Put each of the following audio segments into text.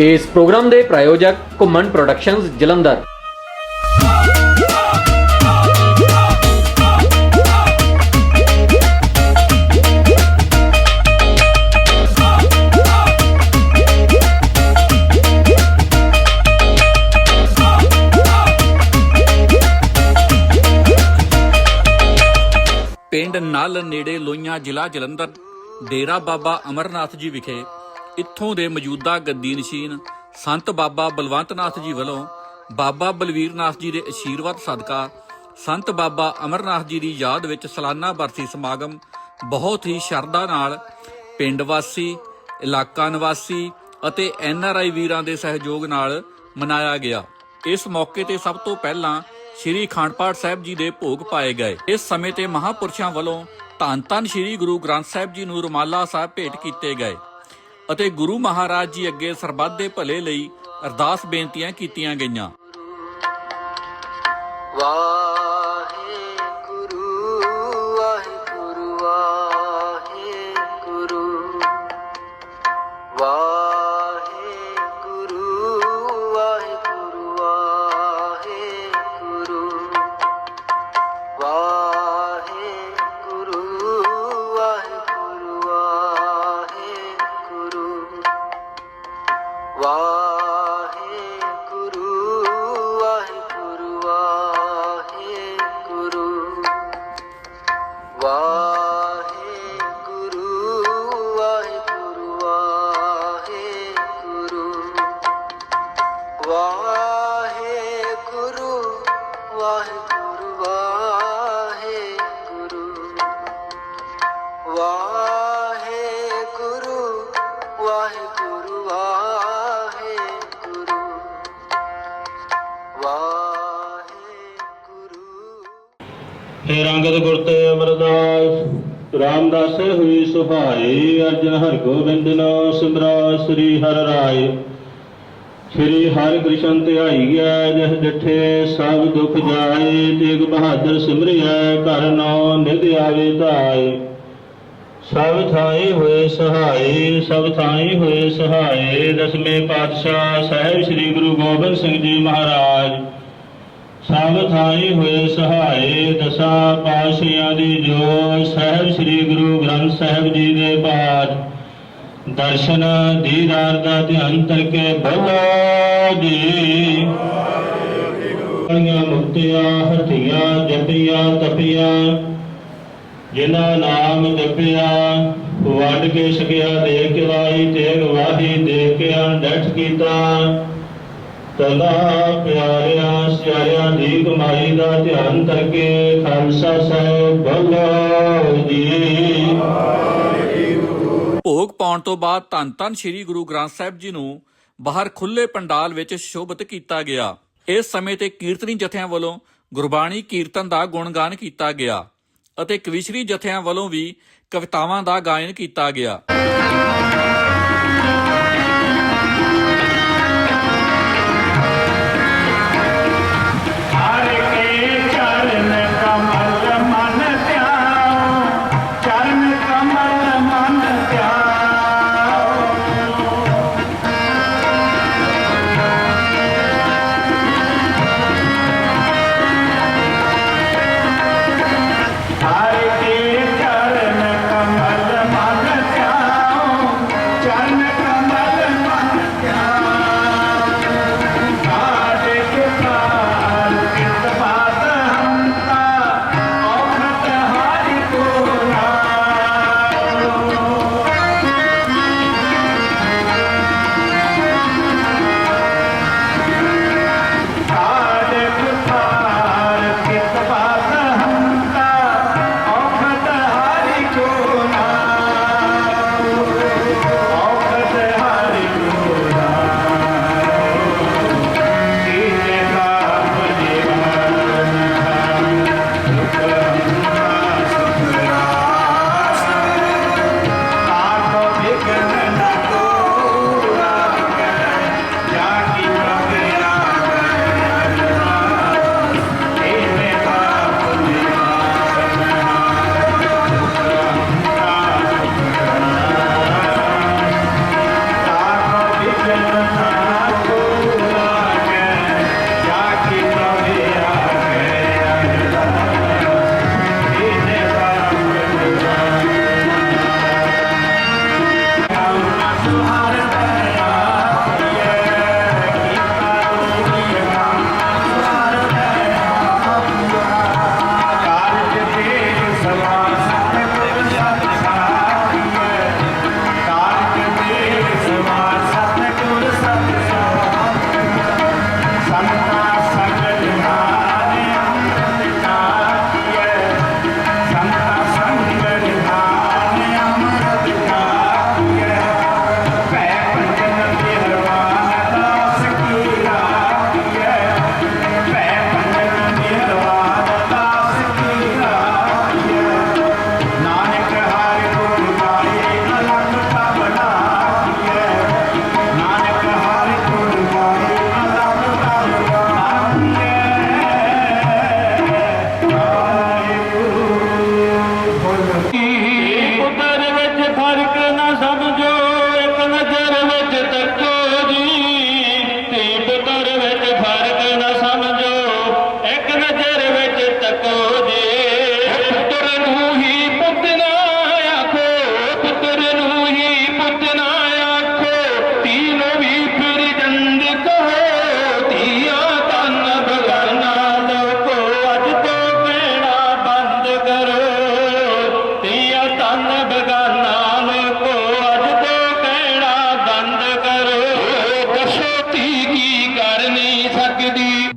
ਇਸ ਪ੍ਰੋਗਰਾਮ ਦੇ ਪ੍ਰਾਯੋਜਕ ਘੁੰਮਣ ਪ੍ਰੋਡਕਸ਼ਨਜ਼ ਜਲੰਧਰ। ਪਿੰਡ ਨਲ ਨੇੜੇ ਲੋਈਆਂ ਜ਼ਿਲ੍ਹਾ ਜਲੰਧਰ, ਡੇਰਾ ਬਾਬਾ ਅਮਰਨਾਥ ਜੀ ਵਿਖੇ ਇੱਥੋਂ ਦੇ ਮੌਜੂਦਾ ਗੱਦੀ ਨਸ਼ੀਨ ਸੰਤ ਬਾਬਾ ਬਲਵੰਤ ਨਾਥ ਜੀ ਵੱਲੋਂ ਬਾਬਾ ਬਲਵੀਰ ਨਾਥ ਜੀ ਦੇ ਅਸ਼ੀਰਵਾਦ ਸਦਕਾ ਸੰਤ ਬਾਬਾ ਅਮਰਨਾਥ ਜੀ ਦੀ ਯਾਦ ਵਿੱਚ ਸਾਲਾਨਾ ਬਰਸੀ ਸਮਾਗਮ ਬਹੁਤ ਹੀ ਸ਼ਰਧਾ ਨਾਲ ਪਿੰਡ ਵਾਸੀ, ਇਲਾਕਾ ਨਿਵਾਸੀ ਅਤੇ ਐਨ ਆਰ ਆਈ ਵੀਰਾਂ ਦੇ ਸਹਿਯੋਗ ਨਾਲ ਮਨਾਇਆ ਗਿਆ। ਇਸ ਮੌਕੇ ਤੇ ਸਭ ਤੋਂ ਪਹਿਲਾਂ ਸ੍ਰੀ ਖਾਂਡਪਾਠ ਸਾਹਿਬ ਜੀ ਦੇ ਭੋਗ ਪਾਏ ਗਏ। ਇਸ ਸਮੇਂ ਤੇ ਮਹਾਪੁਰਸ਼ਾਂ ਵੱਲੋਂ ਧੰਨ ਧੰਨ ਸ੍ਰੀ ਗੁਰੂ ਗ੍ਰੰਥ ਸਾਹਿਬ ਜੀ ਨੂੰ ਰੁਮਾਲਾ ਸਾਹਿਬ ਭੇਟ ਕੀਤੇ ਗਏ। ਅਤੇ ਗੁਰੂ ਮਹਾਰਾਜ ਜੀ ਅੱਗੇ ਸਰਬੱਤ ਦੇ ਭਲੇ ਲਈ ਅਰਦਾਸ ਬੇਨਤੀਆਂ ਕੀਤੀਆਂ ਗਈਆਂ। ਵਾਹਿਗੁਰੂ ਹੇ ਰੰਗਤ ਗੁਰ ਤੇ ਅਮਰਦਾਸ, ਰਾਮਦਾਸ ਹੋਈ ਸੁਭਾਈ, ਅਰਜਨ ਹਰਿ ਗੋਬਿੰਦ ਨਾਮ ਸਿਮਰਾ ਸ੍ਰੀ ਹਰਿ ਰਾਏ। ਸ੍ਰੀ ਹਰਿ ਕ੍ਰਿਸ਼ਨ ਧਿਆਈ ਗਿਆ, ਜਿਸ ਡਿਠੇ ਸਭ ਦੁਖ ਜਾਏ, ਤੇਗ ਬਹਾਦਰ ਸਿਮਰਿਐ ਘਰ ਨੌ ਨਿਧ ਆਵੇ ਧਾਏ। ਸਭ ਥਾਈ ਹੋਏ ਸਹਾਈ, ਸਭ ਥਾਈ ਹੋਏ ਸਹਾਈ, ਦਸਵੇਂ ਪਾਤਸ਼ਾਹ ਸਾਹਿਬ ਸ੍ਰੀ ਗੁਰੂ ਗੋਬਿੰਦ ਸਿੰਘ ਜੀ ਮਹਾਰਾਜ। ਸਭ ਥਾਈ ਹੋਏ ਸਹਾਏ ਦਸਾਂ ਪਾਤਸ਼ਾਹਾਂ ਦੀ ਜੋ ਸਾਹਿਬ ਸ੍ਰੀ ਗੁਰੂ ਗ੍ਰੰਥ ਸਾਹਿਬ ਜੀ ਦੇ ਪਾਠ। ਦਰਸ਼ਨ ਦੀਦਾਰ ਦਾ ਧਿਆਨ ਕਰਕੇ ਬੋਲੋ ਜੀ। ਵਾਹਿਗੁਰੂ ਮੁਕਤਿਆ, ਹਥਿਆ ਜਪਿਆ ਤਪਿਆ, ਜਿਨ੍ਹਾਂ ਨਾਮ ਜਪਿਆ ਵੱਡ ਕੇ ਸਕਿਆ ਦੇ ਕੇ ਤੇਗ ਵਾਹੀ ਦੇ ਕੇ ਅਣਡਠ ਕੀਤਾ। ਤਦਾ ਪਿਆਰਿਆਂ, ਸਿਆਰਿਆਂ ਦੀ ਕਮਾਈ ਦਾ ਧਿਆਨ ਕਰਕੇ ਖਾਲਸਾ ਸਾਹਿਬ ਬੋਲੋ ਜੀ। ਭੋਗ ਪਾਉਣ ਤੋਂ ਬਾਅਦ ਧੰਨ ਧੰਨ ਸ੍ਰੀ ਗੁਰੂ ਗ੍ਰੰਥ ਸਾਹਿਬ ਜੀ ਨੂੰ ਬਾਹਰ ਖੁੱਲੇ ਪੰਡਾਲ ਵਿੱਚ ਸ਼ੋਭਿਤ ਕੀਤਾ ਗਿਆ। ਇਸ ਸਮੇਂ ਤੇ ਕੀਰਤਨੀ ਜਥਿਆਂ ਵੱਲੋਂ ਗੁਰਬਾਣੀ ਕੀਰਤਨ ਦਾ ਗੁਣਗਾਨ ਕੀਤਾ ਗਿਆ ਅਤੇ ਕਵਿਸ਼ਰੀ ਜਥਿਆਂ ਵੱਲੋਂ ਵੀ ਕਵਿਤਾਵਾਂ ਦਾ ਗਾਇਨ ਕੀਤਾ ਗਿਆ।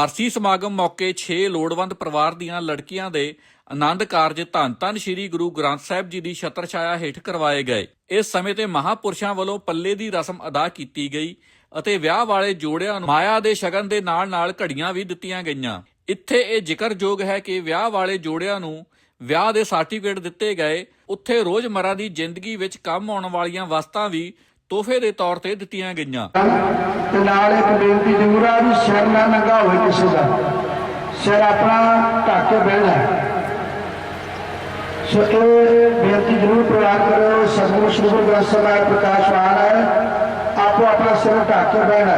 ਬਾਰਸੀ ਸਮਾਗਮ ਮੌਕੇ 6 ਲੋੜਵੰਦ ਪਰਿਵਾਰ ਦੀਆਂ ਲੜਕੀਆਂ ਦੇ ਆਨੰਦ ਕਾਰਜ ਧੰਨ ਧੰਨ ਸ੍ਰੀ ਗੁਰੂ ਗ੍ਰੰਥ ਸਾਹਿਬ ਜੀ ਦੀ ਛਤਰ ਛਾਇਆ ਹੇਠ ਕਰਵਾਏ ਗਏ। ਇਸ ਸਮੇਂ ਤੇ ਮਹਾਪੁਰਸ਼ਾਂ ਵੱਲੋਂ ਪੱਲੇ ਦੀ ਰਸਮ ਅਦਾ ਕੀਤੀ ਗਈ ਅਤੇ ਵਿਆਹ ਵਾਲੇ ਜੋੜਿਆਂ ਨੂੰ ਮਾਇਆ ਦੇ ਸ਼ਗਨ ਦੇ ਨਾਲ-ਨਾਲ ਘੜੀਆਂ ਵੀ ਦਿੱਤੀਆਂ ਗਈਆਂ। ਇੱਥੇ ਇਹ ਜ਼ਿਕਰਯੋਗ ਹੈ ਕਿ ਵਿਆਹ ਵਾਲੇ ਜੋੜਿਆਂ ਨੂੰ ਵਿਆਹ ਦੇ ਸਰਟੀਫਿਕੇਟ ਦਿੱਤੇ ਗਏ। ਉੱਥੇ ਰੋਜ਼ਮਰਾ ਦੀ ਜ਼ਿੰਦਗੀ ਵਿੱਚ ਕੰਮ ਆਉਣ ਵਾਲੀਆਂ ਵਸਤਾਂ ਵੀ ਤੋਹਫੇ ਦੇ ਤੌਰ ਤੇ ਦਿੱਤੀਆਂ ਗਈਆਂ। ਤੇ ਨਾਲ ਇੱਕ ਬੇਨਤੀ ਜ਼ਰੂਰ ਆ ਵੀ ਸਿਰ ਨਾ ਨੰਗਾ ਹੋਵੇ ਕਿਸੇ ਦਾ। ਸਿਰ ਆਪਣਾ ਢੱਕ ਕੇ ਬਹਿਣਾ। ਸੋ ਇਹ ਬੇਨਤੀ ਜ਼ਰੂਰ ਪ੍ਰਵਾਨ ਕਰੋ ਸਤਿਗੁਰੂ ਸ੍ਰੀ ਗੁਰੂ ਗ੍ਰੰਥ ਸਾਹਿਬ ਪ੍ਰਕਾਸ਼ਵਾਨ ਹੈ। ਆਪੋ ਆਪਣਾ ਸਿਰ ਢੱਕ ਕੇ ਬਹਿਣਾ।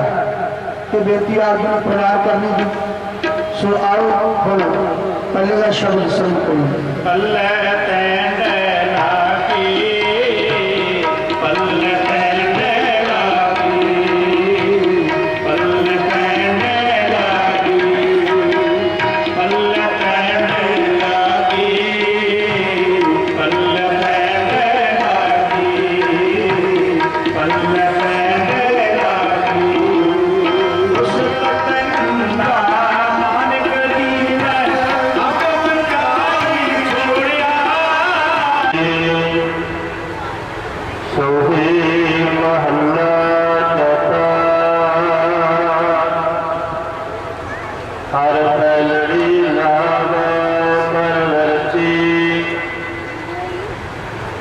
ਤੇ ਬੇਨਤੀ ਆਪ ਜੀ ਨੂੰ ਪ੍ਰਵਾਨ ਕਰਨੀ ਜੀ। ਸੋ ਆਓ ਬੋਲੋ। ਪਹਿਲੇ ਦਾ ਸ਼ਬਦ ਸੁਣ ਕਰੋ ਪੱਲੇ ਤੈਂਡੇ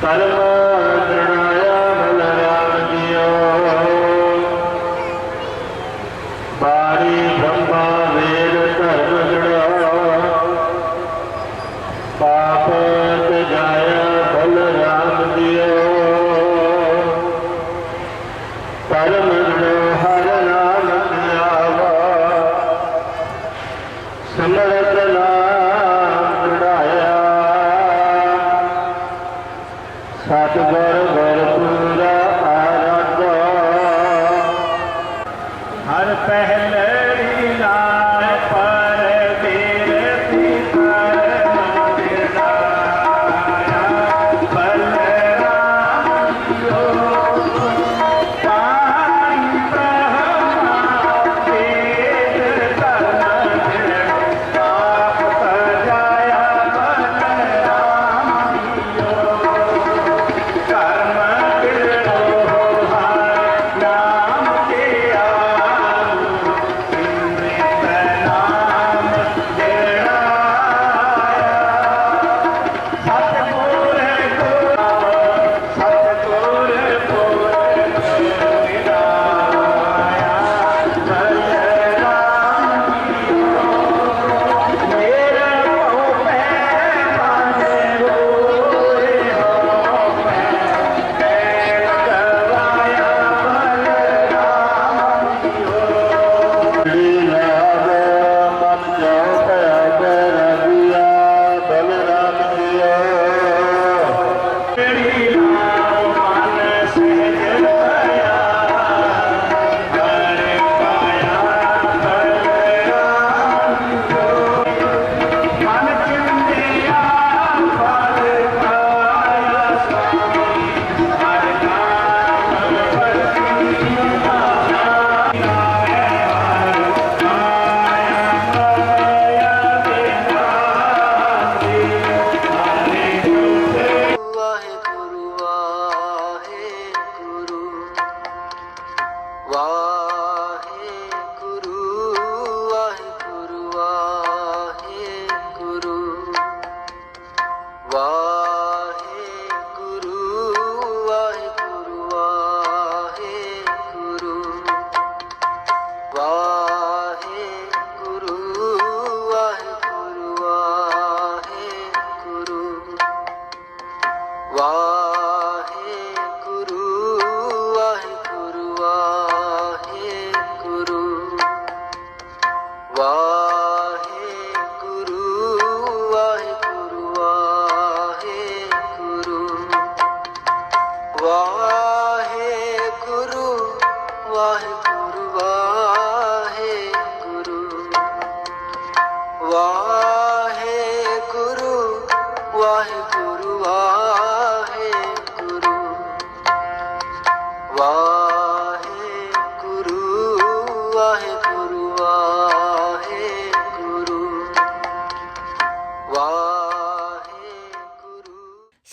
Salam. Sato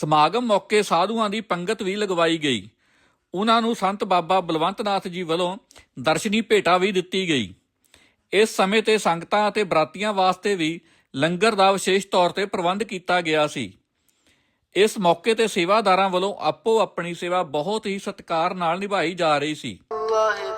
ਸਮਾਗਮ ਮੌਕੇ ਸਾਧੂਆਂ ਦੀ ਪੰਗਤ ਵੀ ਲਗਵਾਈ ਗਈ। ਉਹਨਾਂ ਨੂੰ ਸੰਤ ਬਾਬਾ ਬਲਵੰਤ ਨਾਥ ਜੀ ਵੱਲੋਂ ਦਰਸ਼ਨੀ ਭੇਟਾ ਵੀ ਦਿੱਤੀ ਗਈ। ਇਸ ਸਮੇਂ ਤੇ ਸੰਗਤਾਂ ਅਤੇ ਬਰਾਤੀਆਂ ਵਾਸਤੇ ਵੀ ਲੰਗਰ ਦਾ ਵਿਸ਼ੇਸ਼ ਤੌਰ ਤੇ ਪ੍ਰਬੰਧ ਕੀਤਾ ਗਿਆ ਸੀ। ਇਸ ਮੌਕੇ ਤੇ ਸੇਵਾਦਾਰਾਂ ਵੱਲੋਂ ਆਪੋ ਆਪਣੀ ਸੇਵਾ ਬਹੁਤ ਹੀ ਸਤਿਕਾਰ ਨਾਲ ਨਿਭਾਈ ਜਾ ਰਹੀ ਸੀ। ਵਾਹਿਗੁਰੂ।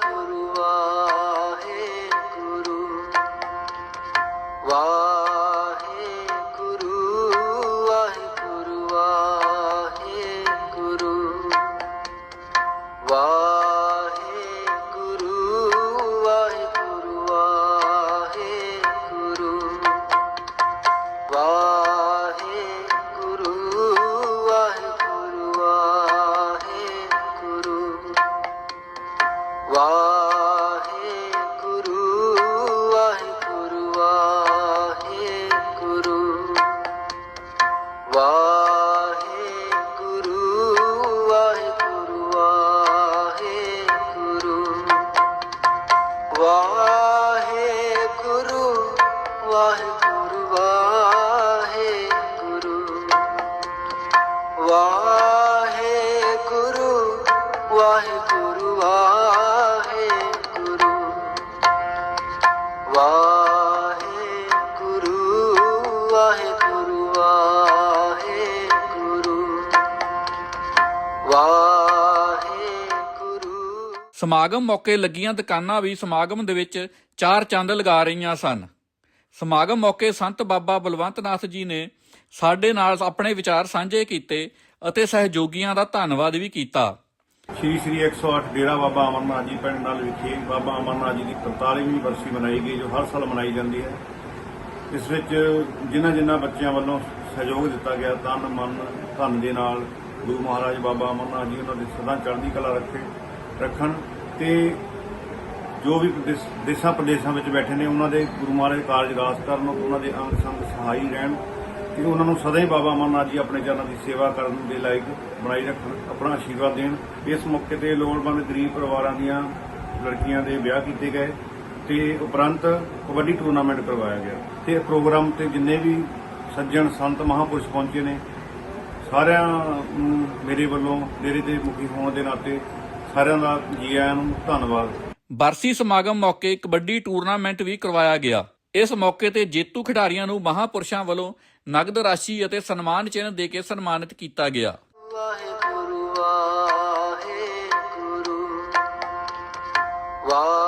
ਸਮਾਗਮ ਮੌਕੇ ਲੱਗੀਆਂ ਦੁਕਾਨਾਂ ਵੀ ਸਮਾਗਮ ਦੇ ਵਿੱਚ ਚਾਰ ਚੰਦ ਲਗਾ ਰਹੀਆਂ ਸਨ। ਸਮਾਗਮ ਮੌਕੇ ਸੰਤ ਬਾਬਾ ਬਲਵੰਤ ਨਾਥ ਜੀ ਨੇ ਸਾਡੇ ਨਾਲ ਆਪਣੇ ਵਿਚਾਰ ਸਾਂਝੇ ਕੀਤੇ ਅਤੇ ਸਹਿਯੋਗੀਆਂ ਦਾ ਧੰਨਵਾਦ ਵੀ ਕੀਤਾ। ਸ਼੍ਰੀ ਸ਼੍ਰੀ 108 ਡੇਰਾ ਬਾਬਾ ਅਮਰਨਾਥ ਜੀ ਪਿੰਡ ਨਾਲ ਵਿਖੇ ਬਾਬਾ ਅਮਰਨਾਥ ਜੀ ਦੀ 43ਵੀਂ ਬਰਸੀ ਮਨਾਈ ਗਈ, ਜੋ ਹਰ ਸਾਲ ਮਨਾਈ ਜਾਂਦੀ ਹੈ। ਇਸ ਵਿੱਚ ਜਿਨ੍ਹਾਂ ਜਿਨ੍ਹਾਂ ਬੱਚਿਆਂ ਵੱਲੋਂ ਸਹਿਯੋਗ ਦਿੱਤਾ ਗਿਆ, ਤਨ, ਮਨ, ਧਨ ਦੇ ਨਾਲ ਗੁਰੂ ਮਹਾਰਾਜ ਬਾਬਾ ਅਮਰਨਾਥ ਜੀ ਉਹਨਾਂ ਦੀ ਸਦਾ ਚੜ੍ਹਦੀ ਕਲਾ ਰੱਖੇ ਰੱਖਣ ਤੇ ਜੋ ਵੀ ਦੇਸ- ਦੇਸ਼ਾਂ ਪ੍ਰਦੇਸ਼ਾਂ ਵਿੱਚ ਬੈਠੇ ਨੇ, ਉਹਨਾਂ ਦੇ ਗੁਰੂ ਮਹਾਰਾਜ ਕਾਰਜ ਰਾਸ ਕਰਨ, ਉਹਨਾਂ ਦੇ ਅੰਗ ਸੰਗ ਸਹਾਈ ਰਹਿਣ ਤੇ ਉਹਨਾਂ ਨੂੰ ਸਦਾ ਹੀ ਬਾਬਾ ਅਮਰਨਾਥ ਜੀ ਆਪਣੇ ਚਰਨਾਂ ਦੀ ਸੇਵਾ ਕਰਨ ਦੇ ਲਾਇਕ ਬਣਾਈ ਰੱਖਣ, ਆਪਣਾ ਆਸ਼ੀਰਵਾਦ ਦੇਣ। ਇਸ ਮੌਕੇ ਤੇ ਲੋੜਵੰਦ ਗਰੀਬ ਪਰਿਵਾਰਾਂ ਦੀਆਂ ਲੜਕੀਆਂ ਦੇ ਵਿਆਹ ਕੀਤੇ ਗਏ ਤੇ ਉਪਰੰਤ ਕਬੱਡੀ ਟੂਰਨਾਮੈਂਟ ਕਰਵਾਇਆ ਗਿਆ ਤੇ ਪ੍ਰੋਗਰਾਮ ਤੇ ਜਿੰਨੇ ਵੀ ਸੱਜਣ ਸੰਤ ਮਹਾਪੁਰਸ਼ ਪਹੁੰਚੇ ਨੇ, ਸਾਰਿਆਂ ਨੂੰ ਮੇਰੇ ਵੱਲੋਂ ਡੇਰੇ ਦੇ ਮੁਖੀ ਹੋਣ ਦੇ ਨਾਤੇ ਸਾਰਿਆਂ ਦਾ ਜੀ ਆਇਆਂ ਨੂੰ ਧੰਨਵਾਦ। ਬਰਸੀ ਸਮਾਗਮ ਮੌਕੇ ਕਬੱਡੀ ਟੂਰਨਾਮੈਂਟ ਵੀ ਕਰਵਾਇਆ ਗਿਆ। ਇਸ ਮੌਕੇ ਤੇ ਜੇਤੂ ਖਿਡਾਰੀਆਂ ਨੂੰ ਮਹਾਪੁਰਸ਼ਾਂ ਵੱਲੋਂ ਨਗਦ ਰਾਸ਼ੀ ਅਤੇ ਸਨਮਾਨ ਚਿੰਨ੍ਹ ਦੇ ਕੇ ਸਨਮਾਨਿਤ ਕੀਤਾ ਗਿਆ। ਵਾਹਿਗੁਰੂ ਵਾਹਿਗੁਰੂ। ਵਾਹਿਗੁਰੂ